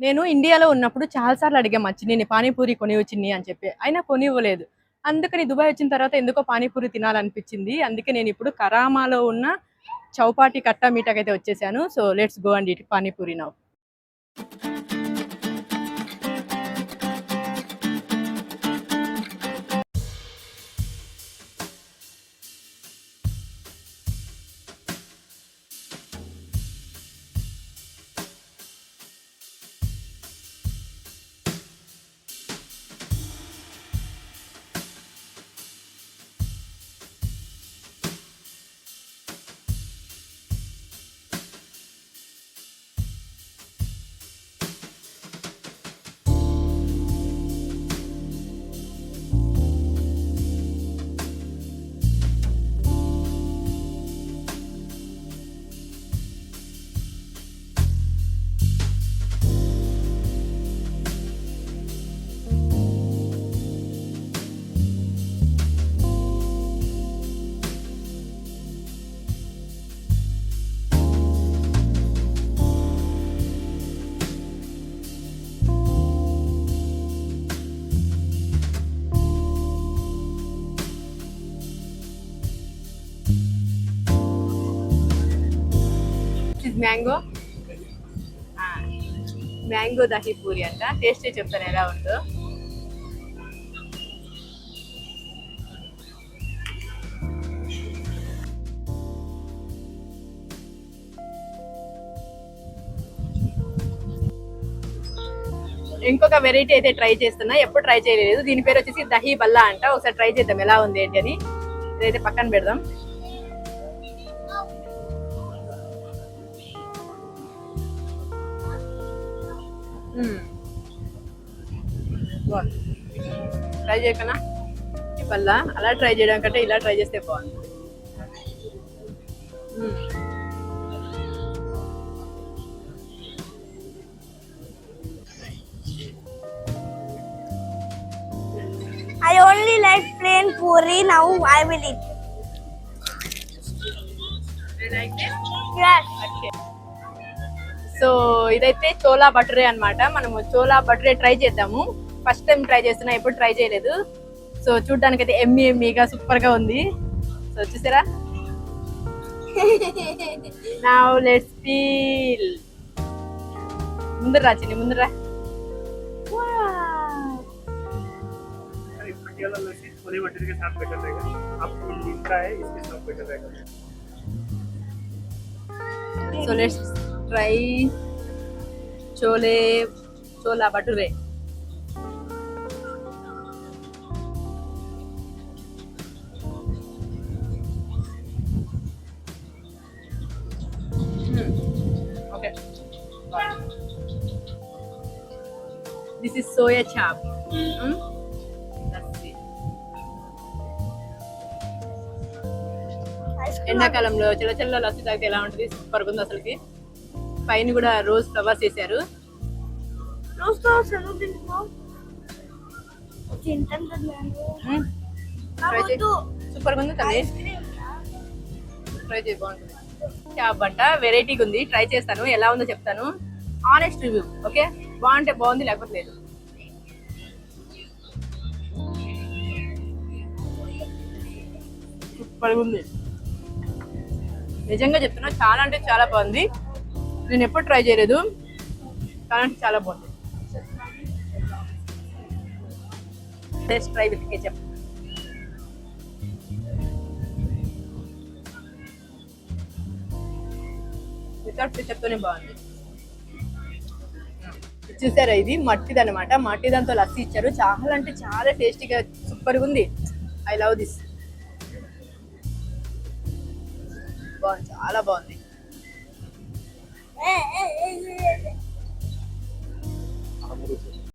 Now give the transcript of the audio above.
నేను ఇండియాలో ఉన్నప్పుడు చాలాసార్లు అడిగా మా చిన్ని పానీపూరి కొనివచ్చింది అని చెప్పి. అయినా కొనివ్వలేదు. అందుకని దుబాయ్ వచ్చిన తర్వాత ఎందుకో పానీపూరి తినాలనిపించింది. అందుకే నేను ఇప్పుడు కరామాలో ఉన్న చౌపాటి కట్టా మీటకైతే వచ్చేసాను. So let's go and eat pani puri now mango? Mango dahi puri అంట. టేస్ట్ చెప్తాను ఎలా ఉందో. ఇంకొక వెరైటీ అయితే ట్రై చేస్తున్నా. ఎప్పుడు ట్రై చేయలేదు. దీని పేరు వచ్చేసి దహీ బల్లా అంట. ఒకసారి ట్రై చేద్దాం ఎలా ఉంది ఏంటి అని. ఇదైతే పక్కన పెడదాం. ట్రై చేయకనా ఈ పల్ల అలా ట్రై చేయడం కంటే ఇలా ట్రై చేస్తే బాగుంది మ్మ్. I only like plain puri. Now I will eat. Yes. So ఇదైతే చోలా బటరే అన్నమాట మనము చోలా బటరే ట్రై చేద్దాము ఫస్ట్ టైం ట్రై చేస్తున్నా ఎప్పుడు ట్రై చేయలేదు సో చూడ్డానికి అయితే ఎమ్మి ఎమ్మిగా సూపర్ గా ఉంది సో చూసారా నా లెట్స్ ఫీల్ ముందు రా చిన్ని ముందు రా Wow. पटियाला लस्सी छोले भटूरे के साथ बेटर रहेगा आपको लीमका है इसके साथ बेटर रहेगा so let's try chole chola బటూరే okay this is soya chop. ఎండాకాలంలో చిల్ల చిల్ల లస్సీ తాగితే ఎలా ఉంటుంది? సూపర్ ఉంది అసలుకి. పైన కూడా రోజ్ ఫ్లవర్స్ వేసారు వద్దు. సూపర్ ఉంది ట్రై చేయి బాగుంటుంది. చాప్ అంట వెరైటీగా ఉంది. ట్రై చేస్తాను. ఎలా ఉందో చెప్తాను. Honest review okay? బాగుంటే బాగుంది లేకపోతే లేదు. సూపర్ ఉంది. నిజంగా చెప్తున్నా చాలా అంటే చాలా బాగుంది. నేను ఎప్పుడు ట్రై చేయలేదు. అంటే చాలా బాగుంది. Taste try with ketchup without కేచప్తోనే బాగుంది. చూసారా ఇది? మట్టిది అనమాట మట్టి దాంతో లస్సీ ఇచ్చారు. చాలా అంటే చాలా టేస్టీగా సూపర్గా ఉంది. ఐ లవ్ దిస్ బాగుంది. చాలా బాగుంది. Thank you.